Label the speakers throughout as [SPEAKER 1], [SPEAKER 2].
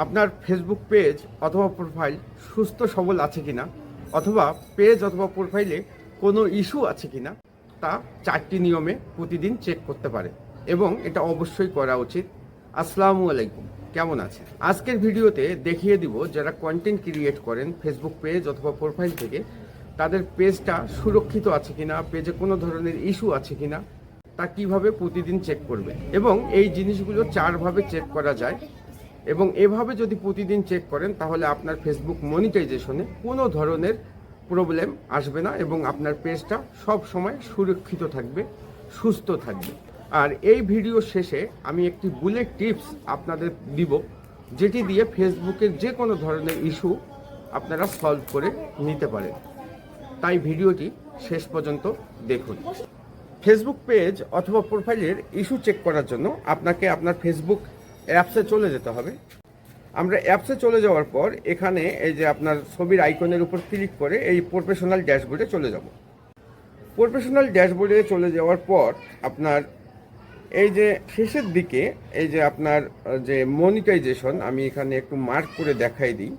[SPEAKER 1] আপনার Facebook page অথবা profile সুস্থ, সবল আছে কিনা? অথবা পেজ অথবা প্রোফাইলে কোনো ইস্যু আছে কিনা? তা চারটি নিয়মে প্রতিদিন চেক করতে পারে এবং এটা অবশ্যই করা উচিত। আসসালামু আলাইকুম, কেমন আছেন? আজকের ভিডিওতে দেখিয়ে দিব যারা কন্টেন্ট ক্রিয়েট করেন ফেসবুক পেজ অথবা প্রোফাইল থেকে, তাদের পেজটা সুরক্ষিত আছে কিনা? পেজে কোনো ধরনের ইস্যু আছে কিনা? তা কীভাবে প্রতিদিন চেক করবে এবং এই জিনিসগুলো চারভাবে চেক করা যায়। এবং এভাবে যদি প্রতিদিন চেক করেন, তাহলে আপনার ফেসবুক মনিটাইজেশনে কোনো ধরনের প্রবলেম আসবে না এবং আপনার পেজটা সব সময় সুরক্ষিত থাকবে, সুস্থ থাকবে। আর এই ভিডিও শেষে আমি একটি বুলেট টিপস আপনাদের দিব, যেটি দিয়ে ফেসবুকের যে কোনো ধরনের ইস্যু আপনারা সলভ করে নিতে পারেন। তাই ভিডিওটি শেষ পর্যন্ত দেখুন। ফেসবুক পেজ অথবা প্রোফাইলের ইস্যু চেক করার জন্য আপনাকে আপনার ফেসবুক অ্যাপসে চলে যেতে হবে। আমরা অ্যাপসে চলে যাওয়ার পর এখানে এই যে আপনার ছবির আইকনের উপর ক্লিক করে এই প্রফেশনাল ড্যাশবোর্ডে চলে যাব। প্রফেশনাল ড্যাশবোর্ডে চলে যাওয়ার পর আপনার এই যে শেষের দিকে এই যে আপনার যে মনিটাইজেশন আমি এখানে একটু মার্ক করে দেখাই দিই।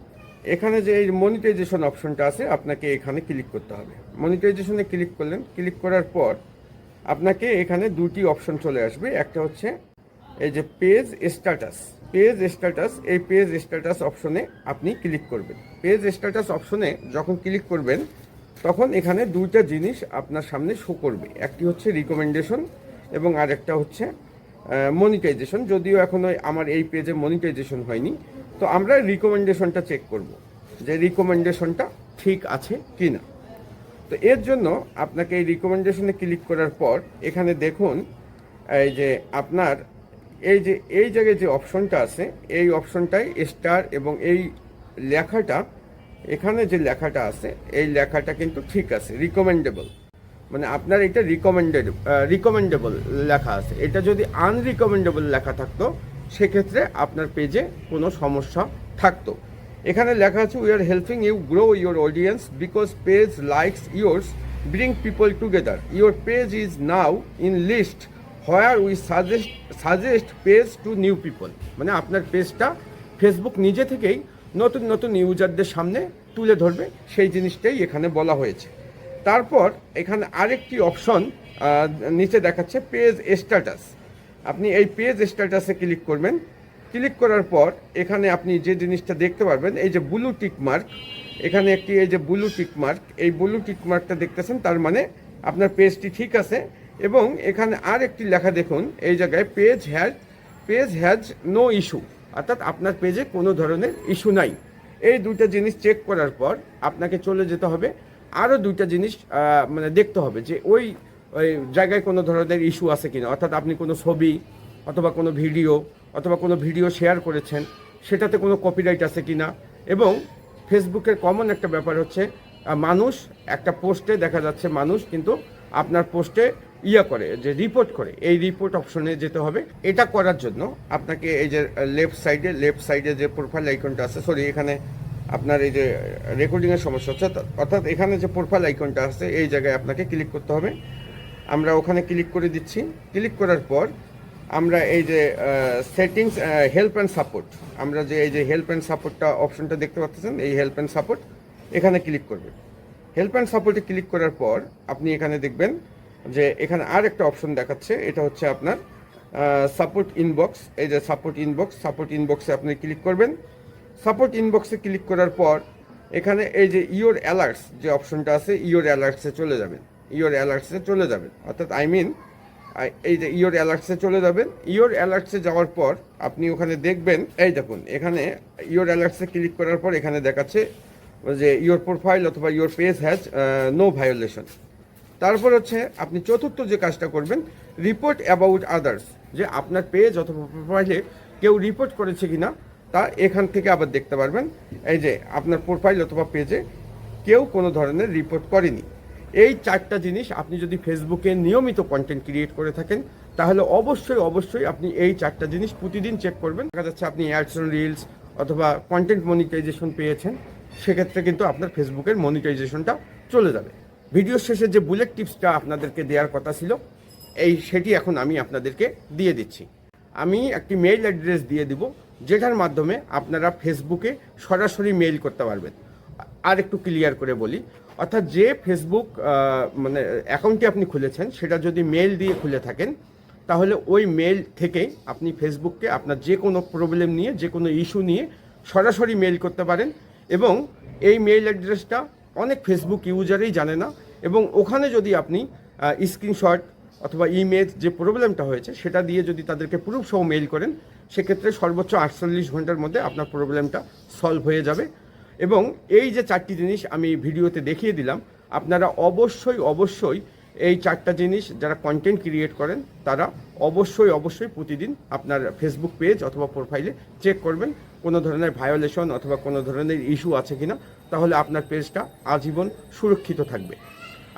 [SPEAKER 1] এখানে যে এই মনিটাইজেশন অপশনটা আছে, আপনাকে এখানে ক্লিক করতে হবে। মনিটাইজেশনে ক্লিক করলেন। ক্লিক করার পর আপনাকে এখানে দুটি অপশন চলে আসবে। একটা হচ্ছে এই যে পেজ স্ট্যাটাস পেজ স্ট্যাটাস এই পেজ স্ট্যাটাস অপশনে আপনি ক্লিক করবেন। পেজ স্ট্যাটাস অপশনে যখন ক্লিক করবেন, তখন এখানে দুইটা জিনিস আপনার সামনে শো করবে। একটি হচ্ছে রিকমেন্ডেশন এবং আরেকটা হচ্ছে মনিটাইজেশন যদিও এখনও আমার এই পেজে মনিটাইজেশন হয়নি, তো আমরা রিকমেন্ডেশনটা চেক করব যে রিকমেন্ডেশনটা ঠিক আছে কি না তো এর জন্য আপনাকে এই রিকমেন্ডেশনে ক্লিক করার পর এখানে দেখুন, এই যে আপনার এই যে, এই জায়গায় যে অপশনটা আছে, এই অপশনটাই স্টার এবং এই লেখাটা, এখানে যে লেখাটা আছে, এই লেখাটা কিন্তু ঠিক আছে রিকমেন্ডেবল মানে আপনার এটা রিকমেন্ডেড রিকমেন্ডেবল লেখা আছে। এটা যদি আনরিকমেন্ডেবল লেখা থাকতো, সেক্ষেত্রে আপনার পেজে কোনো সমস্যা থাকতো। এখানে লেখা আছে we are helping you grow your audience because page likes yours bring people together your page is now in list where we suggest suggest page to new people মানে আপনার পেজটা ফেসবুক নিজে থেকেই নতুন নতুন ইউজারদের সামনে তুলে ধরবে, সেই জিনিসটাই এখানে বলা হয়েছে। তারপর এখানে আরেকটি অপশন নিচে দেখাচ্ছে পেজ স্ট্যাটাস আপনি এই পেজ স্ট্যাটাসে ক্লিক করবেন। ক্লিক করার পর এখানে আপনি যে জিনিসটা দেখতে পারবেন, এই যে ব্লু টিক মার্ক এখানে একটি এই যে ব্লু টিক মার্ক এই ব্লু টিক মার্কটা দেখতেছেন, তার মানে আপনার পেজটি ঠিক আছে। এবং এখানে আর একটি লেখা দেখুন, এই জায়গায় page has page has no issue অর্থাৎ আপনার পেজে কোনো ধরনের ইস্যু নাই। এই দুইটা জিনিস চেক করার পর আপনাকে চলে যেতে হবে। আরও দুইটা জিনিস মানে দেখতে হবে যে ওই ওই জায়গায় কোনো ধরনের ইস্যু আছে কিনা। অর্থাৎ আপনি কোনো ছবি অথবা কোনো ভিডিও অথবা কোনো ভিডিও শেয়ার করেছেন, সেটাতে কোনো কপিরাইট আছে কিনা। এবং ফেসবুকের কমন একটা ব্যাপার হচ্ছে মানুষ একটা পোস্টে দেখা যাচ্ছে, মানুষ কিন্তু আপনার পোস্টে ইয়া করে, যে রিপোর্ট করে, এই রিপোর্ট অপশনে যেতে হবে। এটা করার জন্য আপনাকে এই যে লেফট সাইডে লেফট সাইডে যে প্রোফাইল আইকনটা আছে সরি এখানে আপনার এই যে রেকর্ডিংয়ের সমস্যা হচ্ছে, অর্থাৎ- এখানে যে প্রোফাইল আইকনটা আছে, এই জায়গায় আপনাকে ক্লিক করতে হবে। আমরা ওখানে ক্লিক করে দিচ্ছি। ক্লিক করার পর আমরা এই যে সেটিংস হেল্প অ্যান্ড সাপোর্ট আমরা যে এই যে হেল্প অ্যান্ড সাপোর্টটা অপশনটা দেখতে পাচ্ছেন, এই হেল্প অ্যান্ড সাপোর্ট এখানে ক্লিক করবেন হেল্প অ্যান্ড সাপোর্টে ক্লিক করার পর আপনি এখানে দেখবেন যে এখানে আর একটা অপশন দেখাচ্ছে, এটা হচ্ছে আপনার সাপোর্ট ইনবক্স এই যে সাপোর্ট ইনবক্স সাপোর্ট ইনবক্সে আপনি ক্লিক করবেন। সাপোর্ট ইনবক্সে ক্লিক করার পর এখানে এই যে ইওর অ্যালার্টস যে অপশনটা আছে ইওর অ্যালার্টসে চলে যাবেন। ইওর অ্যালার্টসে চলে যাবেন। অর্থাৎ আই মিন এই যে ইওর অ্যালার্টসে চলে যাবেন। ইওর অ্যালার্টসে যাওয়ার পর আপনি ওখানে দেখবেন, এই দেখুন, এখানে ইওর অ্যালার্টসে ক্লিক করার পর এখানে দেখাচ্ছে যে ইওর প্রোফাইল অথবা your page has no violation তারপর হচ্ছে আপনি চতুর্থ যে কাজটা করবেন রিপোর্ট অ্যাবাউট আদার্স যে আপনার পেজ অথবা প্রোফাইলে কেউ রিপোর্ট করেছে কিনা, তা এখান থেকে আবার দেখতে পারবেন। এই যে আপনার প্রোফাইল অথবা পেজে কেউ কোনো ধরনের রিপোর্ট করেনি। এই চারটা জিনিস আপনি যদি ফেসবুকে নিয়মিত কন্টেন্ট ক্রিয়েট করে থাকেন, তাহলে অবশ্যই অবশ্যই আপনি এই চারটা জিনিস প্রতিদিন চেক করবেন। দেখা যাচ্ছে আপনি অ্যাডস রিলস অথবা কন্টেন্ট মনিটাইজেশন পেয়েছেন, সেক্ষেত্রে কিন্তু আপনার ফেসবুকের মনিটাইজেশনটা চলে যাবে। ভিডিও শেষে যে বুলেট টিপসটা আপনাদেরকে দেওয়ার কথা ছিল, এই সেটি এখন আমি আপনাদেরকে দিয়ে দিচ্ছি। আমি একটি মেইল অ্যাড্রেস দিয়ে দিব, যেটার মাধ্যমে আপনারা ফেসবুকে সরাসরি মেইল করতে পারবেন। আর একটু ক্লিয়ার করে বলি, অর্থাৎ যে ফেসবুক মানে অ্যাকাউন্টটি আপনি খুলেছেন, সেটা যদি মেল দিয়ে খুলে থাকেন, তাহলে ওই মেল থেকে আপনি ফেসবুককে আপনার যে কোনো প্রবলেম নিয়ে, যে কোনো ইস্যু নিয়ে সরাসরি মেল করতে পারেন এবং এই মেইল অ্যাড্রেসটা অনেক ফেসবুক ইউজারই জানে না এবং ওখানে যদি আপনি স্ক্রিনশট অথবা ইমেজ যে প্রবলেমটা হয়েছে সেটা দিয়ে যদি তাদেরকে প্রুফ সহ মেইল করেন, সেক্ষেত্রে সর্বোচ্চ আটচল্লিশ ঘণ্টার মধ্যে আপনার প্রবলেমটা সলভ হয়ে যাবে। এবং এই যে চারটি জিনিস আমি ভিডিওতে দেখিয়ে দিলাম, আপনারা অবশ্যই অবশ্যই এই চারটা জিনিস যারা কন্টেন্ট ক্রিয়েট করেন, তারা অবশ্যই অবশ্যই প্রতিদিন আপনার ফেসবুক পেজ অথবা প্রোফাইলে চেক করবেন। কোনো ধরনের ভায়োলেশন অথবা কোনো ধরনের ইস্যু আছে কিনা, তাহলে আপনার পেজটা আজীবন সুরক্ষিত থাকবে।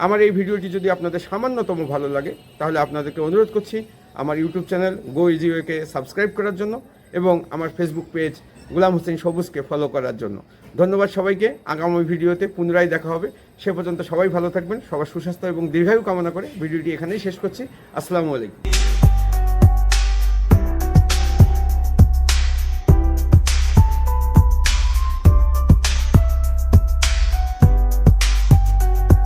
[SPEAKER 1] আমার এই ভিডিওটি যদি আপনাদের সামান্যতম ভালো লাগে, তাহলে আপনাদেরকে অনুরোধ করছি আমার ইউটিউব চ্যানেল গো ইজিওকে সাবস্ক্রাইব করার জন্য এবং আমার ফেসবুক পেজ গুলাম হোসেন সবুজকে ফলো করার জন্য। ধন্যবাদ সবাইকে, আগামী ভিডিওতে পুনরায় দেখা হবে। সে পর্যন্ত সবাই ভালো থাকবেন, সবার সুস্বাস্থ্য এবং দীর্ঘায়ু কামনা করে ভিডিওটি এখানেই শেষ করছি। আসসালামু আলাইকুম।